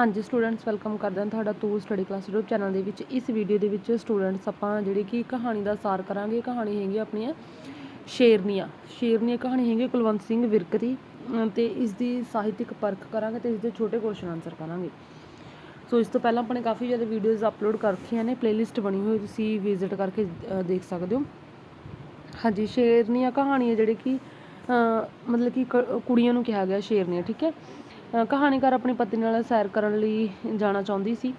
ਹਾਂਜੀ students welcome ਕਰਦੇ ਹਾਂ ਤੁਹਾਡਾ ਤੂ ਸਟੱਡੀ ਕਲਾਸ ਯੂਟਿਊਬ ਚੈਨਲ ਦੇ ਵਿੱਚ। ਇਸ ਵੀਡੀਓ ਦੇ ਵਿੱਚ ਸਟੂਡੈਂਟਸ ਆਪਾਂ ਜਿਹੜੀ ਕਿ ਕਹਾਣੀ ਦਾ ਸਾਰ ਕਰਾਂਗੇ। ਕਹਾਣੀ ਹੈਗੀ ਆਪਣੀਆਂ ਸ਼ੇਰਨੀਆਂ। ਸ਼ੇਰਨੀਆਂ ਕਹਾਣੀ ਹੈਗੀ ਕੁਲਵੰਤ ਸਿੰਘ ਵਿਰਕ ਦੀ। ਤੇ ਇਸ ਦੀ ਸਾਹਿਤਿਕ ਪਰਖ ਕਰਾਂਗੇ ਤੇ ਇਸ ਦੇ ਛੋਟੇ ਕੁਐਸਚਨ ਆਨਸਰ ਕਰਾਂਗੇ। ਸੋ ਇਸ ਤੋਂ ਪਹਿਲਾਂ ਆਪਣੇ ਕਾਫੀ ਜ਼ਿਆਦਾ ਵੀਡੀਓਜ਼ ਅਪਲੋਡ ਕਰ ਰੱਖੀਆਂ ਨੇ। ਪਲੇਲਿਸਟ ਬਣੀ ਹੋਈ ਤੁਸੀਂ ਵਿਜ਼ਿਟ ਕਰਕੇ ਦੇਖ ਸਕਦੇ ਹੋ। ਹਾਂਜੀ, ਸ਼ੇਰਨੀਆਂ ਕਹਾਣੀਆਂ ਜਿਹੜੇ ਕਿ ਮਤਲਬ ਕਿ ਕ- ਕੁੜੀਆਂ ਨੂੰ ਕਿਹਾ ਗਿਆ ਸ਼ੇਰਨੀਆਂ, ਠੀਕ ਹੈ? ਕਹਾਣੀਕਾਰ ਆਪਣੀ ਪਤਨੀ ਨਾਲ ਸੈਰ ਕਰਨ ਲਈ ਜਾਣਾ ਚਾਹੁੰਦੀ ਸੀ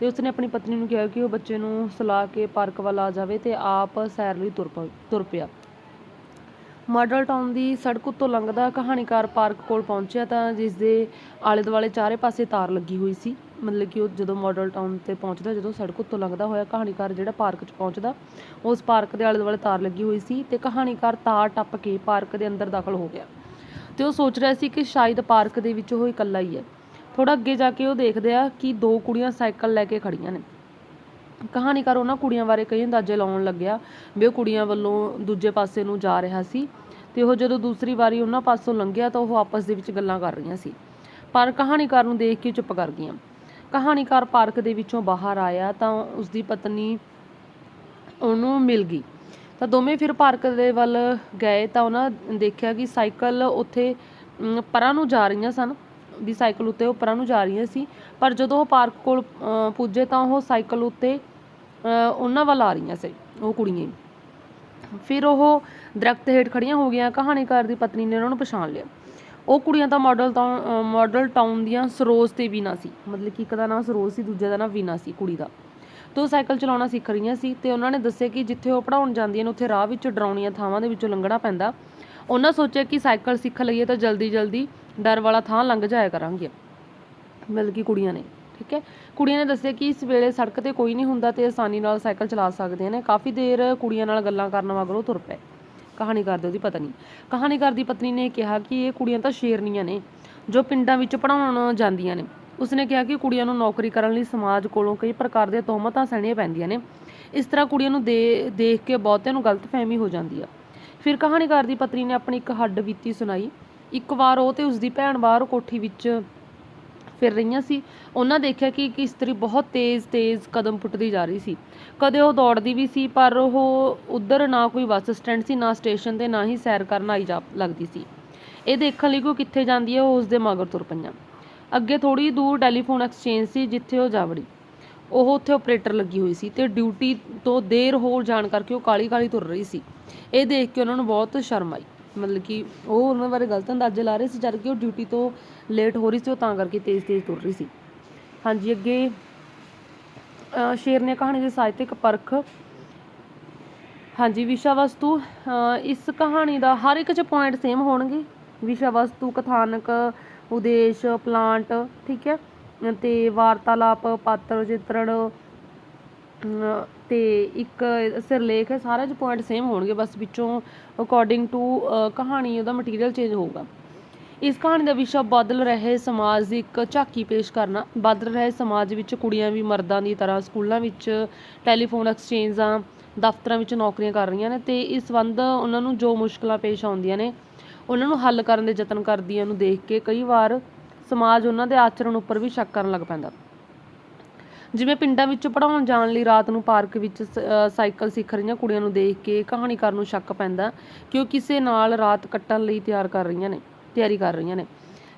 ਤੇ ਉਸਨੇ ਆਪਣੀ ਪਤਨੀ ਨੂੰ ਕਿਹਾ ਕਿ ਉਹ ਬੱਚੇ ਨੂੰ ਸੁਲਾ ਕੇ ਪਾਰਕ ਵੱਲ ਆ ਜਾਵੇ ਤੇ ਆਪ ਸੈਰ ਲਈ ਤੁਰ ਪ- ਤੁਰ ਪਿਆ। ਮਾਡਲ ਟਾਊਨ ਦੀ ਸੜਕ ਉੱਤੋਂ ਲੰਘਦਾ ਕਹਾਣੀਕਾਰ ਪਾਰਕ ਕੋਲ ਪਹੁੰਚਿਆ ਤਾਂ ਜਿਸ ਦੇ ਆਲੇ ਦੁਆਲੇ ਚਾਰੇ ਪਾਸੇ ਤਾਰ ਲੱਗੀ ਹੋਈ ਸੀ। ਮਤਲਬ ਕਿ ਉਹ ਜਦੋਂ ਮਾਡਲ ਟਾਊਨ ਤੇ ਪਹੁੰਚਦਾ, ਜਦੋਂ ਸੜਕ ਉੱਤੋਂ ਲੰਘਦਾ ਹੋਇਆ ਕਹਾਣੀਕਾਰ ਜਿਹੜਾ ਪਾਰਕ 'ਚ ਪਹੁੰਚਦਾ, ਉਸ ਪਾਰਕ ਦੇ ਆਲੇ ਦੁਆਲੇ ਤਾਰ ਲੱਗੀ ਹੋਈ ਸੀ ਤੇ ਕਹਾਣੀਕਾਰ ਤਾਰ ਟੱਪ ਕੇ ਪਾਰਕ ਦੇ ਅੰਦਰ ਦਾਖਲ ਹੋ ਗਿਆ। ਤੇ ਉਹ ਸੋਚ ਰਿਹਾ ਸੀ ਕਿ ਸ਼ਾਇਦ ਪਾਰਕ ਦੇ ਵਿੱਚ ਉਹ ਇਕੱਲਾ ਹੀ ਹੈ। ਥੋੜਾ ਅੱਗੇ ਜਾ ਕੇ ਉਹ ਦੇਖਦੇ ਆ ਕਿ ਦੋ ਕੁੜੀਆਂ ਸਾਈਕਲ ਲੈ ਕੇ ਖੜੀਆਂ ਨੇ। ਕਹਾਣੀਕਾਰ ਉਹਨਾਂ ਕੁੜੀਆਂ ਬਾਰੇ ਕਈ ਅੰਦਾਜ਼ੇ ਲਾਉਣ ਲੱਗਿਆ ਵੀ ਉਹ ਕੁੜੀਆਂ ਵੱਲੋਂ ਦੂਜੇ ਪਾਸੇ ਨੂੰ ਜਾ ਰਿਹਾ ਸੀ ਤੇ ਉਹ ਜਦੋਂ ਦੂਸਰੀ ਵਾਰੀ ਉਹਨਾਂ ਪਾਸੋਂ ਲੰਘਿਆ ਤਾਂ ਉਹ ਆਪਸ ਦੇ ਵਿੱਚ ਗੱਲਾਂ ਕਰ ਰਹੀਆਂ ਸੀ। ਪਰ ਕਹਾਣੀਕਾਰ ਨੂੰ ਦੇਖ ਕੇ ਚੁੱਪ ਕਰ ਗਈਆਂ। ਕਹਾਣੀਕਾਰ ਪਾਰਕ ਦੇ ਵਿੱਚੋਂ ਬਾਹਰ ਆਇਆ ਤਾਂ ਉਸਦੀ ਪਤਨੀ ਉਹਨੂੰ ਮਿਲ ਗਈ। ਤਾਂ ਦੋਵੇਂ ਫਿਰ ਪਾਰਕ ਦੇ ਵੱਲ ਗਏ ਤਾਂ ਉਹਨਾਂ ਦੇਖਿਆ ਕਿ ਸਾਈਕਲ ਉੱਥੇ ਪਰਾਂ ਨੂੰ ਜਾ ਰਹੀਆਂ ਸਨ, ਵੀ ਸਾਈਕਲ ਉੱਤੇ ਉਹ ਪਰਾਂ ਨੂੰ ਜਾ ਰਹੀਆਂ ਸੀ, ਪਰ ਜਦੋਂ ਉਹ ਪਾਰਕ ਕੋਲ ਪੁੱਜੇ ਤਾਂ ਉਹ ਸਾਈਕਲ ਉੱਤੇ ਉਹਨਾਂ ਵੱਲ ਆ ਰਹੀਆਂ ਸੀ, ਉਹ ਕੁੜੀਆਂ ਫਿਰ ਉਹ ਦਰਖਤ ਹੇਠ ਖੜੀਆਂ ਹੋ ਗਈਆਂ, ਕਹਾਣੀਕਾਰ ਦੀ ਪਤਨੀ ਨੇ ਉਹਨਾਂ ਨੂੰ ਪਛਾਣ ਲਿਆ। ਉਹ ਕੁੜੀਆਂ ਤਾਂ ਮਾਡਲ ਟਾਊਨ ਮਾਡਲ ਟਾਊਨ ਦੀਆਂ ਸਰੋਜ ਤੇ ਵੀਨਾ ਸੀ, ਮਤਲਬ ਕਿ ਇੱਕ ਦਾ ਨਾਮ ਸਰੋਜ ਸੀ, ਦੂਜੇ ਦਾ ਨਾਮ ਵੀਨਾ ਸੀ, ਕੁੜੀ ਦਾ। ਤੇ ਉਹ ਸਾਈਕਲ ਚਲਾਉਣਾ ਸਿੱਖ ਰਹੀਆਂ ਸੀ ਤੇ ਉਹਨਾਂ ਨੇ ਦੱਸਿਆ ਕਿ ਜਿੱਥੇ ਉਹ ਪੜਾਉਣ ਜਾਂਦੀਆਂ ਨੇ, ਉੱਥੇ ਰਾਹ ਵਿੱਚ ਡਰਾਉਣੀਆਂ ਥਾਵਾਂ ਦੇ ਵਿੱਚੋਂ ਲੰਘਣਾ ਪੈਂਦਾ। ਉਹਨਾਂ ਸੋਚਿਆ ਕਿ ਸਾਈਕਲ ਸਿੱਖ ਲਈਏ ਤਾਂ ਜਲਦੀ ਜਲਦੀ ਡਰ ਵਾਲਾ ਥਾਂ ਲੰਘ ਜਾਇਆ ਕਰਾਂਗੇ। ਮਤਲਬ ਕਿ ਕੁੜੀਆਂ ਨੇ, ਠੀਕ ਹੈ? ਕੁੜੀਆਂ ਨੇ ਦੱਸਿਆ ਕਿ ਇਸ ਵੇਲੇ ਸੜਕ ਤੇ ਕੋਈ ਨਹੀਂ ਹੁੰਦਾ ਤੇ ਆਸਾਨੀ ਨਾਲ ਸਾਈਕਲ ਚਲਾ ਸਕਦੀਆਂ ਨੇ। ਕਾਫੀ ਦੇਰ ਕੁੜੀਆਂ ਨਾਲ ਗੱਲਾਂ ਕਰਨ ਮਗਰੋਂ ਤੁਰ ਪਏ। ਕਹਾਣੀਕਾਰ ਦੇ ਉਹਦੀ ਪਤਨੀ। ਕਹਾਣੀਕਾਰ ਦੀ ਪਤਨੀ ਨੇ ਕਿਹਾ ਕਿ ਇਹ ਕੁੜੀਆਂ ਤਾਂ ਸ਼ੇਰਨੀਆਂ ਨੇ, ਜੋ ਪਿੰਡਾਂ ਵਿੱਚ ਪੜਾਉਣ ਜਾਂਦੀਆਂ ਨੇ। ਉਸਨੇ ਕਿਹਾ ਕਿ ਕੁੜੀਆਂ ਨੂੰ ਨੌਕਰੀ ਕਰਨ ਲਈ ਸਮਾਜ ਕੋਲੋਂ ਕਈ ਪ੍ਰਕਾਰ ਦੀਆਂ ਤੋਹਮਤਾਂ ਸਹਿਣੀਆਂ ਪੈਂਦੀਆਂ ਨੇ। ਇਸ ਤਰ੍ਹਾਂ ਕੁੜੀਆਂ ਨੂੰ ਦੇ, ਦੇਖ ਕੇ ਬਹੁਤਿਆਂ ਨੂੰ ਗਲਤਫਹਿਮੀ ਹੋ ਜਾਂਦੀ ਆ। ਫਿਰ ਕਹਾਣੀਕਾਰ ਦੀ ਪਤਨੀ ਨੇ ਆਪਣੀ ਇੱਕ ਹੱਡ ਬੀਤੀ ਸੁਣਾਈ। ਇੱਕ ਵਾਰ ਉਹ ਤੇ ਉਸਦੀ ਭੈਣ ਬਾਹਰ ਕੋਠੀ ਵਿੱਚ ਫਿਰ ਰਹੀਆਂ ਸੀ। ਉਹਨਾਂ ਦੇਖਿਆ ਕਿ ਇੱਕ ਇਸਤਰੀ ਬਹੁਤ ਤੇਜ਼-ਤੇਜ਼ ਕਦਮ ਪੁੱਟਦੀ ਜਾ ਰਹੀ ਸੀ। ਕਦੇ ਉਹ ਦੌੜਦੀ ਵੀ ਸੀ, ਪਰ ਉਹ ਉਧਰ ਨਾ ਕੋਈ ਬੱਸ ਸਟੈਂਡ ਸੀ, ਨਾ ਸਟੇਸ਼ਨ ਤੇ ਨਾ ਹੀ ਸੈਰ ਕਰਨ ਆਈ ਜਾ ਲੱਗਦੀ ਸੀ। ਇਹ ਦੇਖਣ ਲਈ ਕਿ ਉਹ ਕਿੱਥੇ ਜਾਂਦੀ ਹੈ, ਉਹ ਉਸਦੇ ਮਗਰ ਤੁਰ ਪਈਆਂ। ਅੱਗੇ ਥੋੜੀ ਦੂਰ ਟੈਲੀਫੋਨ ਐਕਸਚੇਂਜ ਸੀ ਜਿੱਥੇ ਉਹ ਜਾ ਵੜੀ ਉਹ ਉੱਥੇ ਆਪਰੇਟਰ ਲੱਗੀ ਹੋਈ ਸੀ ਤੇ ਡਿਊਟੀ ਤੋਂ ਦੇਰ ਹੋ ਜਾਣ ਕਰਕੇ ਉਹ ਕਾਲੀ-ਕਾਲੀ ਤੁਰ ਰਹੀ ਸੀ। ਇਹ ਦੇਖ ਕੇ ਉਹਨਾਂ ਨੂੰ ਬਹੁਤ ਸ਼ਰਮ ਆਈ। ਮਤਲਬ ਕਿ ਉਹ ਉਹਨਾਂ ਬਾਰੇ ਗਲਤ ਅੰਦਾਜ਼ੇ ਲਾ ਰਹੇ ਸੀ ਜਦ ਕਿ ਉਹ ਡਿਊਟੀ ਤੋਂ ਲੇਟ ਹੋ ਰਹੀ ਸੀ ਉਹ ਤਾਂ ਕਰਕੇ ਤੇਜ਼-ਤੇਜ਼ ਤੁਰ ਰਹੀ ਸੀ। ਹਾਂਜੀ ਅੱਗੇ ਅ, ਸ਼ੇਰਨੀਆ ਕਹਾਣੀ ਦੀ ਸਾਹਿਤਿਕ ਪਰਖ। ਹਾਂਜੀ ਵਿਸ਼ਾ ਵਸਤੂ ਅ, ਇਸ ਕਹਾਣੀ ਦਾ ਹਰ ਇੱਕ ਚ ਪੁਆਇੰਟ ਸੇਮ ਹੋਣਗੇ। ਵਿਸ਼ਾ ਵਸਤੂ ਕਥਾਨਕ ਉਦੇਸ਼, ਪਲਾਂਟ, ਠੀਕ ਹੈ, ਤੇ ਵਾਰਤਾਲਾਪ, ਪਾਤਰ ਚਿੱਤਰਣ ਤੇ ਇੱਕ ਸਿਰਲੇਖ ਹੈ, ਸਾਰੇ ਚ ਪੁਆਇੰਟ ਸੇਮ ਹੋਣਗੇ, ਬਸ ਵਿੱਚੋਂ ਅਕੋਰਡਿੰਗ ਟੂ ਕਹਾਣੀ, ਉਹਦਾ ਮਟੀਰੀਅਲ ਚੇਂਜ ਹੋਊਗਾ। ਇਸ ਕਹਾਣੀ ਦਾ ਵਿਸ਼ਾ ਬਦਲ ਰਹੇ ਸਮਾਜ ਦੀ ਇੱਕ ਝਾਕੀ ਪੇਸ਼ ਕਰਨਾ, ਬਦਲ ਰਹੇ ਸਮਾਜ ਵਿੱਚ ਕੁੜੀਆਂ ਵੀ ਮਰਦਾਂ ਦੀ ਤਰ੍ਹਾਂ ਸਕੂਲਾਂ ਵਿੱਚ ਟੈਲੀਫੋਨ ਐਕਸਚੇਂਜਾਂ ਦਫ਼ਤਰਾਂ ਵਿੱਚ ਨੌਕਰੀਆਂ ਕਰ ਰਹੀਆਂ ਨੇ, ਤੇ ਇਸ ਸੰਬੰਧ ਉਹਨਾਂ ਨੂੰ ਜੋ ਮੁਸ਼ਕਲਾਂ ਪੇਸ਼ ਆਉਂਦੀਆਂ ਨੇ ਉਹਨਾਂ ਨੂੰ ਹੱਲ ਕਰਨ ਦੇ ਯਤਨ ਕਰਦੀਆਂ ਨੂੰ ਦੇਖ ਕੇ ਕਈ ਵਾਰ ਸਮਾਜ ਉਹਨਾਂ ਦੇ ਆਚਰਣ ਉੱਪਰ ਵੀ ਸ਼ੱਕ ਕਰਨ ਲੱਗ ਪੈਂਦਾ। ਜਿਵੇਂ ਪਿੰਡਾਂ ਵਿੱਚ ਪੜਾਉਣ ਜਾਣ ਲਈ ਰਾਤ ਨੂੰ ਪਾਰਕ ਵਿੱਚ ਸਾਈਕਲ ਸਿੱਖ ਰਹੀਆਂ ਕੁੜੀਆਂ ਨੂੰ ਦੇਖ ਕੇ ਕਹਾਣੀਕਾਰ ਨੂੰ ਸ਼ੱਕ ਪੈਂਦਾ ਕਿ ਉਹ ਕਿਸੇ ਨਾਲ ਰਾਤ ਕੱਟਣ ਲਈ ਤਿਆਰ ਕਰ ਰਹੀਆਂ ਨੇ, ਤਿਆਰੀ ਕਰ ਰਹੀਆਂ ਨੇ।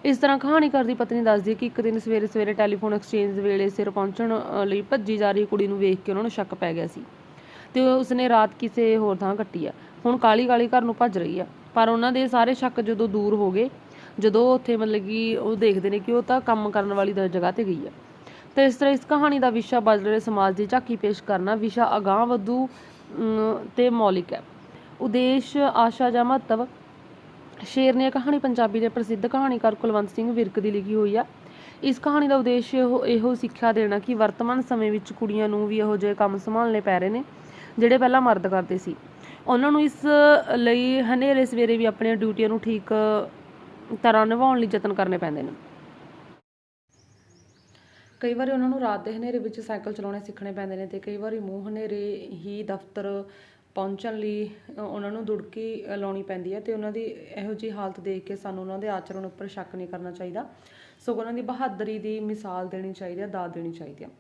ਇਸ ਤਰ੍ਹਾਂ ਕਹਾਣੀਕਾਰ ਦੀ ਪਤਨੀ ਦੱਸਦੀ ਹੈ ਕਿ ਇੱਕ ਦਿਨ ਸਵੇਰੇ ਸਵੇਰੇ ਟੈਲੀਫੋਨ ਐਕਸਚੇਂਜ ਵੇਲੇ ਸਿਰ ਪਹੁੰਚਣ ਲਈ ਭੱਜੀ ਜਾ ਰਹੀ ਕੁੜੀ ਨੂੰ ਵੇਖ ਕੇ ਉਹਨਾਂ ਨੂੰ ਸ਼ੱਕ ਪੈ ਗਿਆ ਸੀ। ਤੇ ਉਸਨੇ ਰਾਤ ਕਿਸੇ ਹੋਰ ਥਾਂ ਕੱਟੀ ਆ। ਹੁਣ ਕਾਲੀ ਕਾਲੀ ਘਰ ਨੂੰ ਭੱਜ ਰਹੀ ਆ। ਪਰ ਉਹਨਾਂ ਦੇ ਸਾਰੇ ਸ਼ੱਕ ਜਦੋਂ ਦੂਰ ਹੋ ਗਏ, ਜਦੋਂ ਉੱਥੇ ਮਤਲਬ ਕਿ ਉਹ ਦੇਖਦੇ ਨੇ ਕਿ ਉਹ ਤਾਂ ਕੰਮ ਕਰਨ ਵਾਲੀ ਜਗ੍ਹਾ ਤੇ ਗਈ ਆ। ਤੇ ਇਸ ਤਰ੍ਹਾਂ ਇਸ ਕਹਾਣੀ ਦਾ ਵਿਸ਼ਾ ਬਦਲ ਰਹੇ ਸਮਾਜ ਦੀ ਝਾਕੀ ਪੇਸ਼ ਕਰਨਾ, ਵਿਸ਼ਾ ਅਗਾਂਹ ਵਧੂ ਤੇ ਮੌਲਿਕ ਹੈ। ਉਦੇਸ਼, ਆਸ਼ਾ ਜਾਂ ਮਹੱਤਵ। ਸ਼ੇਰਨੀਆ ਕਹਾਣੀ ਪੰਜਾਬੀ ਦੇ ਪ੍ਰਸਿੱਧ ਕਹਾਣੀਕਾਰ ਕੁਲਵੰਤ ਸਿੰਘ ਵਿਰਕ ਦੀ ਲਿਖੀ ਹੋਈ ਆ। ਇਸ ਕਹਾਣੀ ਦਾ ਉਦੇਸ਼ ਇਹੋ ਇਹੋ ਸਿੱਖਿਆ ਦੇਣਾ ਕਿ ਵਰਤਮਾਨ ਸਮੇਂ ਵਿੱਚ ਕੁੜੀਆਂ ਨੂੰ ਵੀ ਇਹੋ ਜਿਹੇ ਕੰਮ ਸੰਭਾਲਣੇ ਪੈ ਰਹੇ ਨੇ, ਜਿਹੜੇ ਪਹਿਲਾਂ ਮਰਦ ਕਰਦੇ ਸੀ। ਉਹਨਾਂ ਨੂੰ ਇਸ ਲਈ ਹਨੇਰੇ ਸਵੇਰੇ ਵੀ ਆਪਣੀਆਂ ਡਿਊਟੀਆਂ ਨੂੰ ਠੀਕ ਤਰ੍ਹਾਂ ਨਿਭਾਉਣ ਲਈ ਯਤਨ ਕਰਨੇ ਪੈਂਦੇ ਨੇ। ਕਈ ਵਾਰੀ ਉਹਨਾਂ ਨੂੰ ਰਾਤ ਦੇ ਹਨੇਰੇ ਵਿੱਚ ਸਾਈਕਲ ਚਲਾਉਣੇ ਸਿੱਖਣੇ ਪੈਂਦੇ ਨੇ ਤੇ ਕਈ ਵਾਰੀ ਮੂੰਹ ਹਨੇਰੇ ਹੀ ਦਫ਼ਤਰ ਪਹੁੰਚਣ ਲਈ ਉਹਨਾਂ ਨੂੰ ਦੁੜਕੀ ਲਾਉਣੀ ਪੈਂਦੀ ਹੈ ਤੇ ਉਹਨਾਂ ਦੀ ਇਹੋ ਜਿਹੀ ਹਾਲਤ ਦੇਖ ਕੇ ਸਾਨੂੰ ਉਹਨਾਂ ਦੇ ਆਚਰਣ ਉੱਪਰ ਸ਼ੱਕ ਨਹੀਂ ਕਰਨਾ ਚਾਹੀਦਾ। ਸਗੋਂ ਉਹਨਾਂ ਦੀ ਬਹਾਦਰੀ ਦੀ ਮਿਸਾਲ ਦੇਣੀ ਚਾਹੀਦੀ ਹੈ ਦਾਤ ਦੇਣੀ ਚਾਹੀਦੀ ਹੈ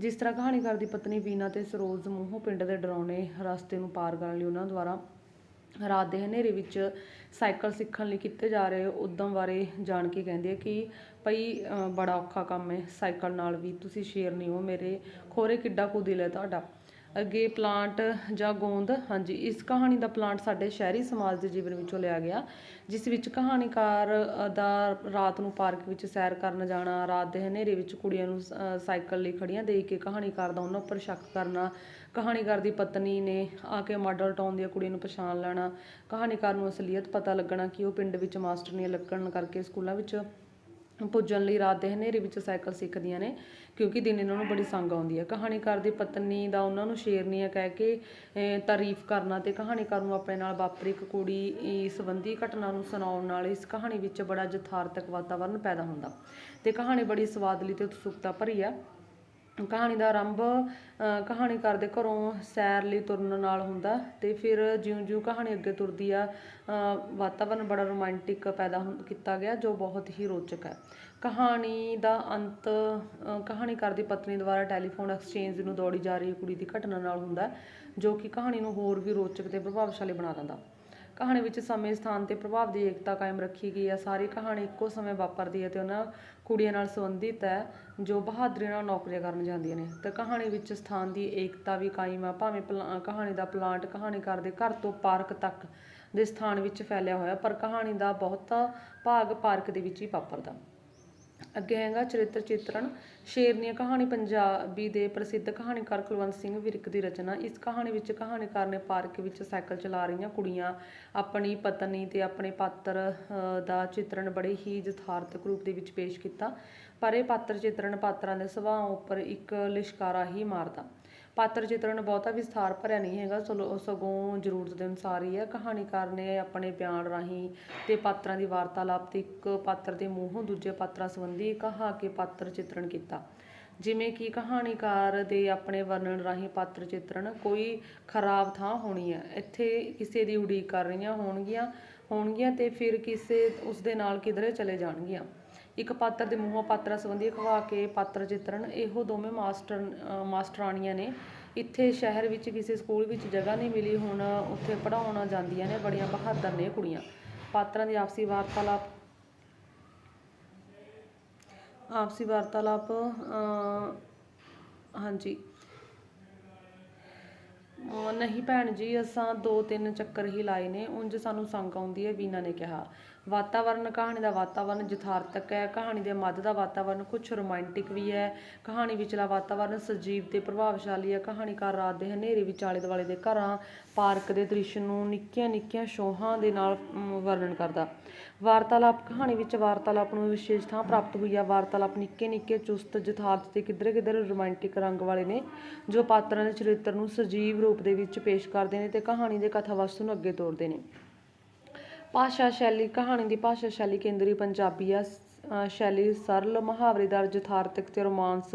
ਜਿਸ ਤਰ੍ਹਾਂ ਕਹਾਣੀਕਾਰ ਦੀ ਪਤਨੀ ਵੀਨਾ ਤੇ ਸਰੋਜ ਮੂੰਹੋਂ ਪਿੰਡ ਦੇ ਡਰਾਉਣੇ ਰਸਤੇ ਨੂੰ ਪਾਰ ਕਰਨ ਲਈ ਉਹਨਾਂ ਦੁਆਰਾ ਰਾਤ ਦੇ ਹਨੇਰੇ ਵਿੱਚ ਸਾਈਕਲ ਸਿੱਖਣ ਲਈ ਕੀਤੇ ਜਾ ਰਹੇ ਉਦਮ ਬਾਰੇ ਜਾਣ ਕੇ ਕਹਿੰਦੇ ਆ ਕਿ ਭਈ ਬੜਾ ਔਖਾ ਕੰਮ ਹੈ ਸਾਈਕਲ ਨਾਲ ਵੀ, ਤੁਸੀਂ ਸ਼ੇਰ ਨਹੀਂ ਹੋ, ਮੇਰੇ ਖੋਰੇ ਕਿੱਡਾ ਕੁ ਦਿਲ ਹੈ ਤੁਹਾਡਾ। ਅੱਗੇ ਪਲਾਂਟ ਜਾਂ ਗੋਂਦ, ਹਾਂਜੀ, ਇਸ ਕਹਾਣੀ ਦਾ ਪਲਾਂਟ ਸਾਡੇ ਸ਼ਹਿਰੀ ਸਮਾਜ ਦੇ ਜੀਵਨ ਵਿੱਚੋਂ ਲਿਆ ਗਿਆ, ਜਿਸ ਵਿੱਚ ਕਹਾਣੀਕਾਰ ਦਾ ਰਾਤ ਨੂੰ ਪਾਰਕ ਵਿੱਚ ਸੈਰ ਕਰਨ ਜਾਣਾ, ਰਾਤ ਦੇ ਹਨੇਰੇ ਵਿੱਚ ਕੁੜੀਆਂ ਨੂੰ ਸਾਈਕਲ ਲਈ ਖੜੀਆਂ ਦੇਖ ਕੇ ਕਹਾਣੀਕਾਰ ਦਾ ਉਹਨਾਂ ਉੱਪਰ ਸ਼ੱਕ ਕਰਨਾ, ਕਹਾਣੀਕਾਰ ਦੀ ਪਤਨੀ ਨੇ ਆ ਕੇ ਮਾਡਲ ਟਾਊਨ ਦੀ ਕੁੜੀ ਨੂੰ ਪਛਾਣ ਲੈਣਾ, ਕਹਾਣੀਕਾਰ ਨੂੰ ਅਸਲੀਅਤ ਪਤਾ ਲੱਗਣਾ ਕਿ ਉਹ ਪਿੰਡ ਵਿੱਚ ਮਾਸਟਰਨੀਆਂ ਲੱਗਣ ਕਰਕੇ ਸਕੂਲਾਂ ਵਿੱਚ ਪੁੱਜਣ ਲਈ ਰਾਤ ਦੇ ਹਨੇਰੇ ਵਿੱਚ ਸਾਈਕਲ ਸਿੱਖਦੀਆਂ ਨੇ, ਕਿਉਂਕਿ ਦਿਨ ਇਹਨਾਂ ਨੂੰ ਬੜੀ ਸੰਗ ਆਉਂਦੀ ਹੈ ਕਹਾਣੀਕਾਰ ਦੀ ਪਤਨੀ ਦਾ ਉਹਨਾਂ ਨੂੰ ਸ਼ੇਰਨੀਆ ਕਹਿ ਕੇ ਤਾਰੀਫ ਕਰਨਾ ਤੇ ਕਹਾਣੀਕਾਰ ਨੂੰ ਆਪਣੇ ਨਾਲ ਵਾਪਰੀ ਇੱਕ ਕੁੜੀ ਸੰਬੰਧੀ ਘਟਨਾ ਨੂੰ ਸੁਣਾਉਣ ਨਾਲ ਇਸ ਕਹਾਣੀ ਵਿੱਚ ਬੜਾ ਯਥਾਰਥਕ ਵਾਤਾਵਰਣ ਪੈਦਾ ਹੁੰਦਾ। ਤੇ ਕਹਾਣੀ ਬੜੀ ਸਵਾਦਲੀ ਤੇ ਉਤਸੁਕਤਾ ਭਰੀ ਆ। ਕਹਾਣੀ ਦਾ ਆਰੰਭ ਕਹਾਣੀਕਾਰ ਦੇ ਘਰੋਂ ਸੈਰ ਲਈ ਤੁਰਨ ਨਾਲ ਹੁੰਦਾ ਅਤੇ ਫਿਰ ਜਿਉਂ-ਜਿਉਂ ਕਹਾਣੀ ਅੱਗੇ ਤੁਰਦੀ ਆ ਵਾਤਾਵਰਨ ਬੜਾ ਰੋਮਾਂਟਿਕ ਪੈਦਾ ਹੁੰ- ਕੀਤਾ ਗਿਆ ਜੋ ਬਹੁਤ ਹੀ ਰੋਚਕ ਹੈ। ਕਹਾਣੀ ਦਾ ਅੰਤ ਕਹਾਣੀਕਾਰ ਦੀ ਪਤਨੀ ਦੁਆਰਾ ਟੈਲੀਫੋਨ ਐਕਸਚੇਂਜ ਨੂੰ ਦੌੜੀ ਜਾ ਰਹੀ ਕੁੜੀ ਦੀ ਘਟਨਾ ਨਾਲ ਹੁੰਦਾ, ਜੋ ਕਿ ਕਹਾਣੀ ਨੂੰ ਹੋਰ ਵੀ ਰੋਚਕ ਤੇ ਪ੍ਰਭਾਵਸ਼ਾਲੀ ਬਣਾ ਦਿੰਦਾ। ਕਹਾਣੀ ਵਿੱਚ ਸਮੇਂ, ਸਥਾਨ ਤੇ ਪ੍ਰਭਾਵ ਦੀ ਏਕਤਾ ਕਾਇਮ ਰੱਖੀ ਗਈ ਹੈ। ਸਾਰੀ ਕਹਾਣੀ ਇੱਕੋ ਸਮੇਂ ਵਾਪਰਦੀ ਹੈ ਤੇ ਉਹਨਾਂ ਕੁੜੀਆਂ ਨਾਲ ਸੰਬੰਧਿਤ ਹੈ, ਜੋ ਬਹਾਦਰੀ ਨਾਲ ਨੌਕਰੀਆਂ ਕਰਨ ਜਾਂਦੀਆਂ ਨੇ। ਤੇ ਕਹਾਣੀ ਵਿੱਚ ਸਥਾਨ ਦੀ ਏਕਤਾ ਵੀ ਕਾਇਮ ਆ, ਭਾਵੇਂ ਪਲਾ- ਕਹਾਣੀ ਦਾ ਪਲਾਂਟ ਕਹਾਣੀਕਾਰ ਦੇ ਘਰ ਤੋਂ ਪਾਰਕ ਤੱਕ ਦੇ ਸਥਾਨ ਵਿੱਚ ਫੈਲਿਆ ਹੋਇਆ, ਪਰ ਕਹਾਣੀ ਦਾ ਬਹੁਤਾ ਭਾਗ ਪਾਰਕ ਦੇ ਵਿੱਚ ਹੀ ਵਾਪਰਦਾ। ਅੱਗੇ ਹੈਗਾ ਚਰਿੱਤਰ ਚਿੱਤਰਣ ਸ਼ੇਰਨੀਆ ਕਹਾਣੀ ਪੰਜਾਬੀ ਦੇ ਪ੍ਰਸਿੱਧ ਕਹਾਣੀਕਾਰ ਕੁਲਵੰਤ ਸਿੰਘ ਵਿਰਕ ਦੀ ਰਚਨਾ। ਇਸ ਕਹਾਣੀ ਵਿੱਚ ਕਹਾਣੀਕਾਰ ਨੇ ਪਾਰਕ ਵਿੱਚ ਸਾਈਕਲ ਚਲਾ ਰਹੀਆਂ ਕੁੜੀਆਂ ਆਪਣੀ ਪਤਨੀ ਤੇ ਆਪਣੇ ਪਾਤਰ ਅ, ਦਾ ਚਿੱਤਰਣ ਬੜੇ ਹੀ ਯਥਾਰਥਕ ਰੂਪ ਦੇ ਵਿੱਚ ਪੇਸ਼ ਕੀਤਾ। ਪਰ ਇਹ ਪਾਤਰ ਚਿੱਤਰਣ ਪਾਤਰਾਂ ਦੇ ਸੁਭਾਅ ਉੱਪਰ ਇੱਕ ਲਿਸ਼ਕਾਰਾ ਹੀ ਮਾਰਦਾ। ਪਾਤਰ ਚਿੱਤਰਣ ਬਹੁਤਾ ਵਿਸਥਾਰ ਭਰਿਆ ਨਹੀਂ ਹੈਗਾ, ਸਲੋ- ਸਗੋਂ ਜ਼ਰੂਰਤ ਦੇ ਅਨੁਸਾਰ ਹੀ ਹੈ ਕਹਾਣੀਕਾਰ ਨੇ ਆਪਣੇ ਬਿਆਨ ਰਾਹੀਂ ਤੇ ਪਾਤਰਾਂ ਦੀ ਵਾਰਤਾਲਾਪ ਤੇ ਇੱਕ ਪਾਤਰ ਦੇ ਮੂੰਹੋਂ ਦੂਜੇ ਪਾਤਰਾਂ ਸੰਬੰਧੀ ਕਹਾ ਕੇ ਪਾਤਰ ਚਿੱਤਰਣ ਕੀਤਾ। ਜਿਵੇਂ ਕਿ ਕਹਾਣੀਕਾਰ ਦੇ ਆਪਣੇ ਵਰਣਨ ਰਾਹੀਂ ਪਾਤਰ ਚਿੱਤਰਣ ਕੋਈ ਖਰਾਬ ਥਾਂ ਹੋਣੀ ਹੈ। ਇੱਥੇ ਕਿਸੇ ਦੀ ਉਡੀਕ ਕਰ ਰਹੀਆਂ ਹੋਣਗੀਆਂ ਹੋਣਗੀਆਂ ਤੇ ਫਿਰ ਕਿਸੇ ਉਸ ਦੇ ਨਾਲ ਕਿਧਰੇ ਚਲੇ ਜਾਣਗੀਆਂ। ਇੱਕ ਪਾਤਰ ਦੇ ਮੂੰਹੋਂ ਪਾਤਰਾਂ ਸੰਬੰਧੀ ਖਵਾ ਕੇ ਪਾਤਰ ਚਿੱਤਰਣ ਇਹੋ ਦੋਵੇਂ ਮਾਸਟਰ ਅ, ਮਾਸਟਰਾਣੀਆਂ ਨੇ। ਇੱਥੇ ਸ਼ਹਿਰ ਵਿੱਚ ਕਿਸੇ ਸਕੂਲ ਵਿੱਚ ਜਗ੍ਹਾ ਨਹੀਂ ਮਿਲੀ ਹੁਣ ਉੱਥੇ ਪੜਾਉਣ ਜਾਂਦੀਆਂ ਨੇ ਬੜੀਆਂ ਬਹਾਦਰ ਨੇ ਕੁੜੀਆਂ। ਪਾਤਰਾਂ ਦੀ ਆਪਸੀ ਵਾਰਤਾਲਾਪ ਆਪਸੀ ਵਾਰਤਾਲਾਪ ਹਾਂਜੀ। ਨਹੀਂ ਭੈਣ ਜੀ, ਅਸਾਂ ਦੋ ਤਿੰਨ ਚੱਕਰ ਹੀ ਲਾਏ ਨੇ, ਉਂਝ ਸਾਨੂੰ ਸੰਗ ਆਉਂਦੀ ਹੈ ਵੀਨਾ ਨੇ ਕਿਹਾ। ਵਾਤਾਵਰਨ, ਕਹਾਣੀ ਦਾ ਵਾਤਾਵਰਨ ਯਥਾਰਥਕ ਹੈ, ਕਹਾਣੀ ਦੇ ਮੱਧ ਦਾ ਵਾਤਾਵਰਨ ਕੁਝ ਰੋਮਾਂਟਿਕ ਵੀ ਹੈ, ਕਹਾਣੀ ਵਿਚਲਾ ਵਾਤਾਵਰਨ ਸਜੀਵ ਤੇ ਪ੍ਰਭਾਵਸ਼ਾਲੀ ਹੈ, ਕਹਾਣੀਕਾਰ ਰਾਤ ਦੇ ਹਨੇਰੇ ਵਿੱਚ ਆਲੇ ਦੁਆਲੇ ਦੇ ਘਰਾਂ ਪਾਰਕ ਦੇ ਦ੍ਰਿਸ਼ ਨੂੰ ਨਿੱਕੀਆਂ ਨਿੱਕੀਆਂ ਸ਼ੋਹਾਂ ਦੇ ਨਾਲ ਵਰਣਨ ਕਰਦਾ। ਵਾਰਤਾਲਾਪ ਕਹਾਣੀ ਵਿੱਚ ਵਾਰਤਾਲਾਪ ਨੂੰ ਵਿਸ਼ੇਸ਼ ਥਾਂ ਪ੍ਰਾਪਤ ਹੋਈ ਹੈ ਵਾਰਤਾਲਾਪ ਨਿੱਕੇ ਨਿੱਕੇ ਚੁਸਤ ਯਥਾਰਥ ਤੇ ਕਿਧਰੇ ਕਿਧਰੇ ਰੋਮਾਂਟਿਕ ਰੰਗ ਵਾਲੇ ਨੇ, ਜੋ ਪਾਤਰਾਂ ਦੇ ਚਰਿੱਤਰ ਨੂੰ ਸਜੀਵ ਰੂਪ ਦੇ ਵਿੱਚ ਪੇਸ਼ ਕਰਦੇ ਨੇ ਤੇ ਕਹਾਣੀ ਦੇ ਕਥਾ ਵਸਤੂ ਨੂੰ ਅੱਗੇ ਤੋਰਦੇ ਨੇ। ਭਾਸ਼ਾ ਸ਼ੈਲੀ, ਕਹਾਣੀ ਦੀ ਭਾਸ਼ਾ ਸ਼ੈਲੀ ਕੇਂਦਰੀ ਪੰਜਾਬੀ ਆ। ਸ਼ੈਲੀ ਸਰਲ ਮੁਹਾਵਰੇਦਾਰ ਯਥਾਰਥਕ ਤੇ ਰੋਮਾਂਸ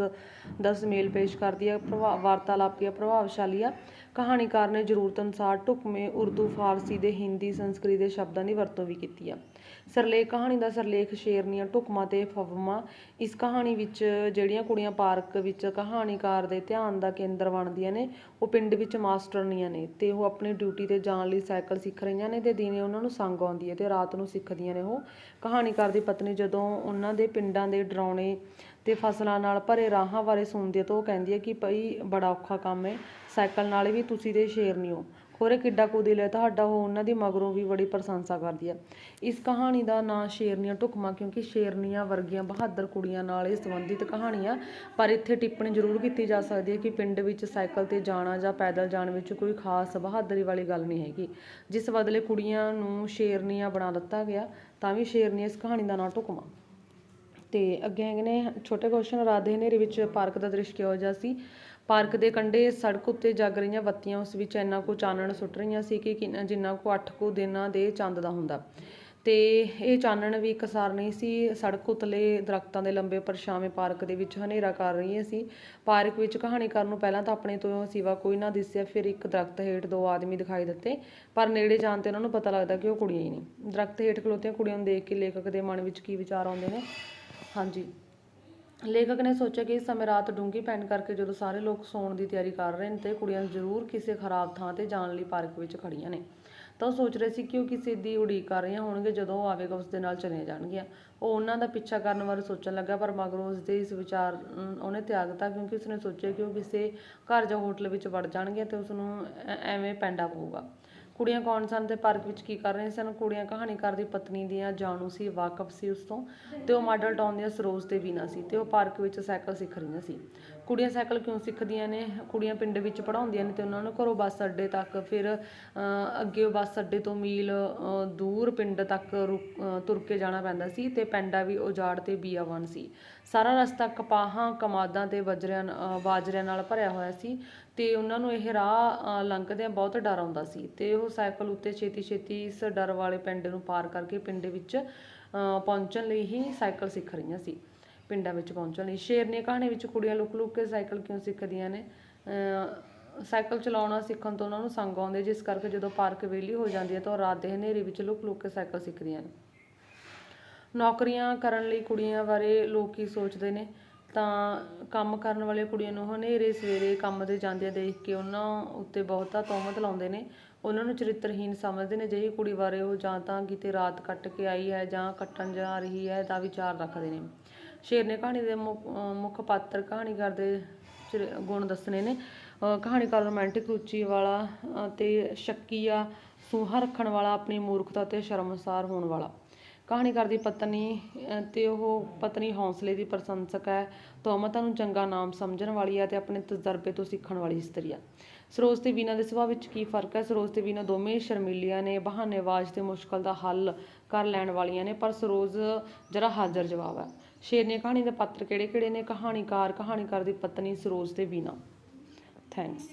ਦਾ ਸੁਮੇਲ ਪੇਸ਼ ਕਰਦੀ ਹੈ ਪ੍ਰਭਾ- ਵਾਰਤਾਲਾਪੀ ਆ, ਪ੍ਰਭਾਵਸ਼ਾਲੀ ਆ। ਕਹਾਣੀਕਾਰ ਨੇ ਜ਼ਰੂਰਤ ਅਨੁਸਾਰ ਢੁਕਵੇਂ ਉਰਦੂ, ਫਾਰਸੀ ਦੇ ਹਿੰਦੀ ਸੰਸਕ੍ਰਿਤ ਦੇ ਸ਼ਬਦਾਂ ਦੀ ਵਰਤੋਂ ਵੀ ਕੀਤੀ ਆ। ਸਰਲੇਖ, ਕਹਾਣੀ ਦਾ ਸਰਲੇਖ ਸ਼ੇਰਨੀਆਂ ਢੁਕਮਾਂ ਤੇ ਫਵਮਾ, ਇਸ ਕਹਾਣੀ ਵਿੱਚ ਜਿਹੜੀਆਂ ਕੁੜੀਆਂ ਪਾਰਕ ਵਿੱਚ ਕਹਾਣੀਕਾਰ ਦੇ ਧਿਆਨ ਦਾ ਕੇਂਦਰ ਬਣਦੀਆਂ ਨੇ, ਉਹ ਪਿੰਡ ਵਿੱਚ ਮਾਸਟਰਨੀਆਂ ਨੇ ਤੇ ਉਹ ਆਪਣੀ ਡਿਊਟੀ ਤੇ ਜਾਣ ਲਈ ਸਾਈਕਲ ਸਿੱਖ ਰਹੀਆਂ ਨੇ ਤੇ ਦਿਨੇ ਉਹਨਾਂ ਨੂੰ ਸੰਗ ਆਉਂਦੀ ਹੈ ਤੇ ਰਾਤ ਨੂੰ ਸਿੱਖਦੀਆਂ ਨੇ ਉਹ। ਕਹਾਣੀਕਾਰ ਦੀ ਪਤਨੀ ਜਦੋਂ ਉਹਨਾਂ ਦੇ ਪਿੰਡਾਂ ਦੇ ਡਰਾਉਣੇ ਤੇ ਫਸਲਾਂ ਨਾਲ ਭਰੇ ਰਾਹਾਂ ਬਾਰੇ ਸੁਣਦੇ ਤਾਂ ਉਹ ਕਹਿੰਦੀ ਹੈ ਕਿ ਭਈ ਬੜਾ ਔਖਾ ਕੰਮ ਹੈ, ਸਾਈਕਲ ਨਾਲ ਵੀ ਤੁਸੀਂ ਤੇ ਸ਼ੇਰਨੀ ਹੋ। ਖੋਰੇ ਕਿੱਡਾ ਕੁ ਦਿਲ ਹੈ, ਤੁਹਾਡਾ ਉਹ ਉਹਨਾਂ ਦੀ ਮਗਰੋਂ ਵੀ ਬੜੀ ਪ੍ਰਸ਼ੰਸਾ ਕਰਦੀ ਹੈ। ਇਸ ਕਹਾਣੀ ਦਾ ਨਾਂ ਸ਼ੇਰਨੀਆਂ ਢੁਕਮਾ ਕਿਉਂਕਿ ਸ਼ੇਰਨੀਆਂ ਵਰਗੀਆਂ ਬਹਾਦਰ ਕੁੜੀਆਂ ਨਾਲ ਇਹ ਸੰਬੰਧਿਤ ਕਹਾਣੀ ਆ ਪਰ ਇੱਥੇ ਟਿੱਪਣੀ ਜ਼ਰੂਰ ਕੀਤੀ ਜਾ ਸਕਦੀ ਹੈ ਕਿ ਪਿੰਡ ਵਿੱਚ ਸਾਈਕਲ ਤੇ ਜਾਣਾ ਜਾਂ ਪੈਦਲ ਜਾਣ ਵਿੱਚ ਕੋਈ ਖਾਸ ਬਹਾਦਰੀ ਵਾਲੀ ਗੱਲ ਨਹੀਂ ਹੈਗੀ। ਜਿਸ ਬਦਲੇ ਕੁੜੀਆਂ ਨੂੰ ਸ਼ੇਰਨੀਆਂ ਬਣਾ ਦਿੱਤਾ ਗਿਆ, ਤਾਂ ਵੀ ਸ਼ੇਰਨੀ ਇਸ ਕਹਾਣੀ ਦਾ ਨਾਂ ਢੁਕਮਾ ਤੇ ਅੱਗੇ ਹੈਗੇ ਨੇ, ਛੋਟੇ ਕੁਐਸਚਨ ਰਾਤ ਦੇ ਹਨੇਰੇ ਵਿੱਚ ਪਾਰਕ ਦਾ ਦ੍ਰਿਸ਼ ਕਿਹੋ ਜਿਹਾ ਸੀ। ਪਾਰਕ ਦੇ ਕੰਢੇ ਸੜਕ ਉੱਤੇ ਜਗ ਰਹੀਆਂ ਬੱਤੀਆਂ, ਉਸ ਵਿੱਚ ਇੰਨਾ ਕੁ ਚਾਨਣ ਸੁੱਟ ਰਹੀਆਂ ਸੀ ਕਿ ਕਿੰਨਾ- ਜਿੰਨਾ ਕੁ ਅੱਠ ਕੁ ਦਿਨਾਂ ਦੇ ਚੰਦ ਦਾ ਹੁੰਦਾ। ਤੇ ਇਹ ਚਾਨਣ ਵੀ ਇੱਕਸਾਰ ਨਹੀਂ ਸੀ, ਸੜਕ ਉਤਲੇ ਦਰਖਤਾਂ ਦੇ ਲੰਬੇ ਪਰਛਾਵੇਂ ਪਾਰਕ ਦੇ ਵਿੱਚ ਹਨੇਰਾ ਕਰ ਰਹੀਆਂ ਸੀ। ਪਾਰਕ ਵਿੱਚ ਕਹਾਣੀ ਕਰਨ ਨੂੰ ਪਹਿਲਾਂ ਤਾਂ ਆਪਣੇ ਤੋਂ ਸਿਵਾ ਕੋਈ ਨਾ ਦਿਸਿਆ, ਫਿਰ ਇੱਕ ਦਰਖਤ ਹੇਠ ਦੋ ਆਦਮੀ ਦਿਖਾਈ ਦਿੱਤੇ, ਪਰ ਨੇੜੇ ਜਾਣ ਤੇ ਉਹਨਾਂ ਨੂੰ ਪਤਾ ਲੱਗਦਾ ਕਿ ਉਹ ਕੁੜੀਆਂ ਹੀ ਨੇ ਦਰਖਤ ਹੇਠ ਖਲੋਤੀਆਂ ਕੁੜੀਆਂ ਨੂੰ ਦੇਖ ਕੇ ਲੇਖਕ ਦੇ ਮਨ ਵਿੱਚ ਕੀ ਵਿਚਾਰ ਆਉਂਦੇ ਨੇ ਹਾਂਜੀ। ਲੇਖਕ ਨੇ ਸੋਚਿਆ ਕਿ ਇਸ ਸਮੇਂ ਰਾਤ ਡੂੰਘੀ ਪੈਣ ਕਰਕੇ ਜਦੋਂ ਸਾਰੇ ਲੋਕ ਸੌਣ ਦੀ ਤਿਆਰੀ ਕਰ ਰਹੇ ਨੇ ਤੇ ਕੁੜੀਆਂ ਜ਼ਰੂਰ ਕਿਸੇ ਖਰਾਬ ਥਾਂ ਤੇ ਜਾਣ ਲਈ ਪਾਰਕ ਵਿੱਚ ਖੜੀਆਂ ਨੇ। ਤਾਂ ਉਹ ਸੋਚ ਰਹੇ ਸੀ ਕਿ ਉਹ ਕਿਸੇ ਦੀ ਉਡੀਕ ਕਰ ਰਹੀਆਂ ਹੋਣਗੇ ਜਦੋਂ ਉਹ ਆਵੇਗਾ ਉਸ ਦੇ ਨਾਲ ਚਲੇ ਜਾਣਗੀਆਂ। ਉਹ ਉਹਨਾਂ ਦਾ ਪਿੱਛਾ ਕਰਨ ਬਾਰੇ ਸੋਚਣ ਲੱਗਾ ਪਰ ਮਗਰੋਂ ਉਸ ਦੇ ਇਸ ਵਿਚਾਰ ਅਮ, ਉਹਨੇ ਤਿਆਗਤਾ ਕਿਉਂਕਿ ਉਸਨੇ ਸੋਚਿਆ ਕਿ ਉਹ ਕਿਸੇ ਘਰ ਜਾਂ ਹੋਟਲ ਵਿੱਚ ਵੜ ਜਾਣਗੀਆਂ ਤੇ ਉਸ ਨੂੰ ਐਵੇਂ ਪੈਂਡਾ ਪਊਗਾ। ਕੁੜੀਆਂ ਕੌਣ ਸਨ ਤੇ ਪਾਰਕ ਵਿੱਚ ਕੀ ਕਰ ਰਹੀਆਂ ਸਨ? ਕੁੜੀਆਂ ਕਹਾਣੀਕਾਰ ਦੀ ਪਤਨੀ ਦੀਆਂ ਜਾਣੂ ਸੀ, ਵਾਕਫ ਸੀ ਉਸ ਤੋਂ ਤੇ ਉਹ ਮਾਡਲ ਟਾਊਨ ਦੀਆਂ ਸਰੋਜ ਤੇ ਵੀਨਾ ਸੀ ਤੇ ਉਹ ਪਾਰਕ ਵਿੱਚ ਸਾਈਕਲ ਸਿੱਖ ਰਹੀਆਂ ਸੀ। ਕੁੜੀਆਂ ਸਾਈਕਲ ਕਿਉਂ ਸਿੱਖਦੀਆਂ ਨੇ? ਕੁੜੀਆਂ ਪਿੰਡ ਵਿੱਚ ਪੜਾਉਂਦੀਆਂ ਨੇ ਤੇ ਉਹਨਾਂ ਨੂੰ ਘਰੋਂ ਬੱਸ ਅੱਡੇ ਤੱਕ, ਫਿਰ ਅੱਗੇ ਉਹ ਬੱਸ ਅੱਡੇ ਤੋਂ ਮੀਲ ਦੂਰ ਪਿੰਡ ਤੱਕ ਰੁਕ- ਤੁਰ ਕੇ ਜਾਣਾ ਪੈਂਦਾ ਸੀ ਤੇ ਪੈਂਡਾ ਵੀ ਉਜਾੜ ਤੇ ਬੀਆਵਾਨ ਸੀ। ਸਾਰਾ ਰਸਤਾ ਕਪਾਹਾਂ, ਕਮਾਦਾਂ ਤੇ ਬਜਰਿਆਂ ਬਾਜਰਿਆਂ ਨਾਲ ਭਰਿਆ ਹੋਇਆ ਸੀ ਤੇ ਉਹਨਾਂ ਨੂੰ ਇਹ ਰਾਹ ਲੰਘਦਿਆਂ ਬਹੁਤ ਡਰ ਆਉਂਦਾ ਸੀ ਤੇ ਉਹ ਸਾਈਕਲ ਉੱਤੇ ਛੇਤੀ ਛੇਤੀ ਇਸ ਡਰ ਵਾਲੇ ਪਿੰਡ ਨੂੰ ਪਾਰ ਕਰਕੇ ਪਿੰਡ ਵਿੱਚ ਪਹੁੰਚਣ ਲਈ ਹੀ ਸਾਈਕਲ ਸਿੱਖ ਰਹੀਆਂ ਸੀ। ਪਿੰਡਾਂ ਵਿੱਚ ਪਹੁੰਚਣ ਲਈ। ਸ਼ੇਰਨੀ ਕਹਾਣੀ ਵਿੱਚ ਕੁੜੀਆਂ ਲੁਕ ਲੁਕ ਕੇ ਸਾਈਕਲ ਕਿਉਂ ਸਿੱਖਦੀਆਂ ਨੇ? ਸਾਈਕਲ ਚਲਾਉਣਾ ਸਿੱਖਣ ਤੋਂ ਉਹਨਾਂ ਨੂੰ ਸੰਗ ਆਉਂਦੇ, ਜਿਸ ਕਰਕੇ ਜਦੋਂ ਪਾਰਕ ਵਿਹਲੀ ਹੋ ਜਾਂਦੀ ਹੈ ਤਾਂ ਉਹ ਰਾਤ ਦੇ ਹਨੇਰੇ ਵਿੱਚ ਲੁਕ ਲੁਕ ਕੇ ਸਾਈਕਲ ਸਿੱਖਦੀਆਂ ਨੇ। ਨੌਕਰੀਆਂ ਕਰਨ ਲਈ ਕੁੜੀਆਂ ਬਾਰੇ ਲੋਕ ਕੀ ਸੋਚਦੇ ਨੇ। ਤਾਂ ਕੰਮ ਕਰਨ ਵਾਲੇ ਕੁੜੀਆਂ ਨੂੰ ਹਨੇਰੇ ਸਵੇਰੇ ਕੰਮ ਤੇ ਜਾਂਦੇ ਦੇਖ ਕੇ ਉਹਨਾਂ ਉੱਤੇ ਬਹੁਤਾ ਤੋਹਮਤ ਲਾਉਂਦੇ ਨੇ। ਉਹਨਾਂ ਨੂੰ ਚਰਿੱਤਰਹੀਣ ਸਮਝਦੇ ਨੇ। ਜਿਹੀ ਕੁੜੀ ਬਾਰੇ ਉਹ ਜਾਂ ਤਾਂ ਕਿਤੇ ਰਾਤ ਕੱਟ ਕੇ ਆਈ ਹੈ ਜਾਂ ਕੱਟਣ ਜਾ ਰਹੀ ਹੈ ਦਾ ਵਿਚਾਰ ਰੱਖਦੇ ਨੇ। ਸ਼ੇਰ ਨੇ ਕਹਾਣੀ ਦੇ ਮੁੱਖ ਮੁੱਖ ਪਾਤਰ ਕਹਾਣੀਕਾਰ ਦੇ ਗੁਣ ਦੱਸਣੇ ਨੇ। ਕਹਾਣੀਕਾਰ ਰੋਮਾਂਟਿਕ ਰੁਚੀ ਵਾਲਾ, ਅਹ ਤੇ ਸ਼ੱਕੀਆ ਸੂਹਾ ਰੱਖਣ ਵਾਲਾ, ਆਪਣੀ ਮੂਰਖਤਾ ਤੇ ਸ਼ਰਮਸਾਰ ਹੋਣ ਵਾਲਾ। ਕਹਾਣੀਕਾਰ ਦੀ ਪਤਨੀ ਤੇ ਉਹ ਪਤਨੀ ਹੌਸਲੇ ਦੀ ਪ੍ਰਸ਼ੰਸਕ ਹੈ। ਤੋਮਤਾਂ ਨੂੰ ਚੰਗਾ ਨਾਮ ਸਮਝਣ ਵਾਲੀ ਹੈ ਤੇ ਆਪਣੇ ਤਜਰਬੇ ਤੋਂ ਸਿੱਖਣ ਵਾਲੀ ਇਸਤਰੀ ਹੈ। ਸਰੋਜ ਤੇ ਵੀਨਾ ਦੇ ਸੁਭਾਅ ਵਿੱਚ ਕੀ ਫ਼ਰਕ ਹੈ? ਸਰੋਜ ਤੇ ਵੀਨਾ ਦੋਵੇਂ ਸ਼ਰਮੀਲੀਆਂ ਨੇ ਬਹਾਨੇਬਾਜ਼ ਤੇ ਮੁਸ਼ਕਲ ਦਾ ਹੱਲ ਕਰ ਲੈਣ ਵਾਲੀਆਂ ਨੇ, ਪਰ ਸਰੋਜ ਜਰਾ ਹਾਜ਼ਰ ਜਵਾਬ ਹੈ। ਸ਼ੇਰਨੀ ਕਹਾਣੀ ਦੇ ਪਾਤਰ ਕਿਹੜੇ ਕਿਹੜੇ ਨੇ? ਕਹਾਣੀਕਾਰ ਕਹਾਣੀਕਾਰ ਦੀ ਪਤਨੀ ਸਰੋਜ ਤੇ ਵੀਨਾ ਥੈਂਕਸ